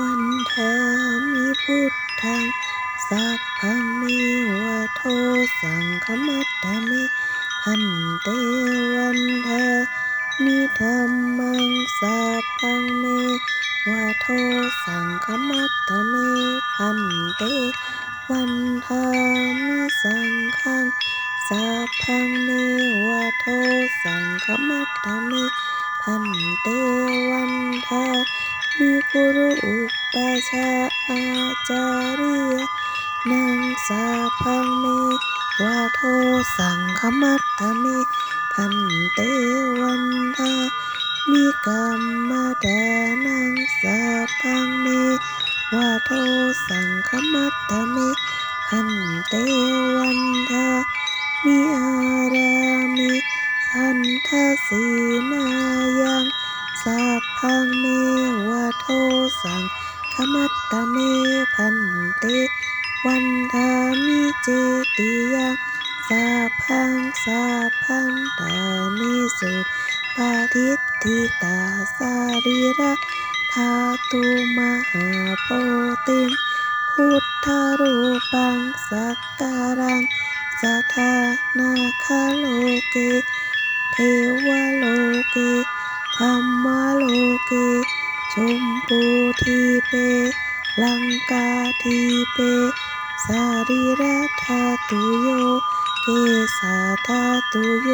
วันเธอมีพุทธังสัพพังเมวะโทสังคมัตตเมพันเตวันเธอมีธรรมังสัพพังเมวะโทสังคมัตตเมพันเตวันเธอมีสังฆังสัพพังเมวะโทสังคมัตตเมพันเตวันเธอ มีกุรุอุปชฌาอาจาริยนังสาพังเมวาโทสังคมัตตเมพันเตวันทามีกรรมดานังสาพังเมวาโทสังคมัตตเมพันเตวันทามีอารามิสันทสี สังขมัตตเมพันเต วันทามิเจติยังสัพพังสัพพันตานิสุปาทิฏฐิตาสาริระธาตุมหาโพติงพุทธรูปังสักการังสัทานาคาโลเก เทวโลเกธรรมโลเก ชมพู ทีเป ลังกาทีเป สารีระธาตุโย เกสาธาตุโย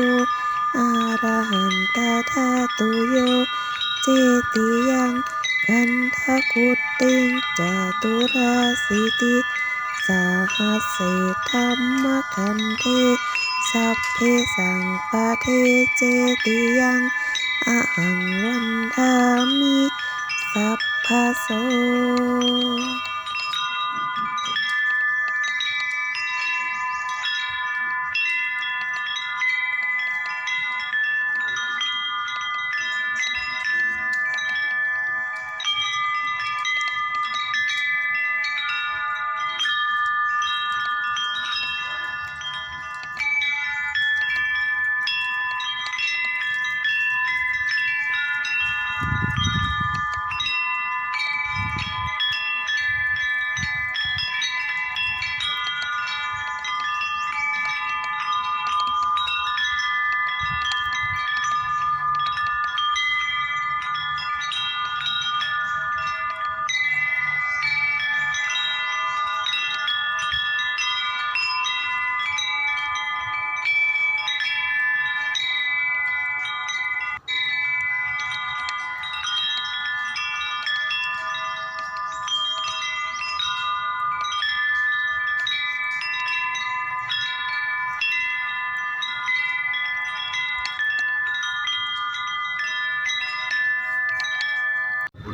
อาระหันตาธาตุโย เจติยังกันทะกุตติงจตุราสิติสาหัสเสธรรมคันเทสัพเพสังปะเทเจติยังอหังวันทามิสัพ Paso.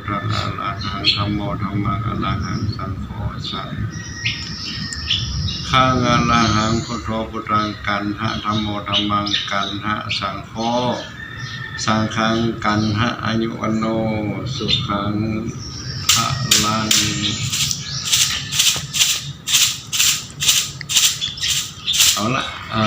พะอะระหังธัมโมธัมมังอะระหังสังโฆสังข้างอะระหังพุทโธพุทธังกันหะธัมโมธัมมังกันหะสังโฆสังฆังกันหะอายุวันโนสุขังพลังเอาละอ่า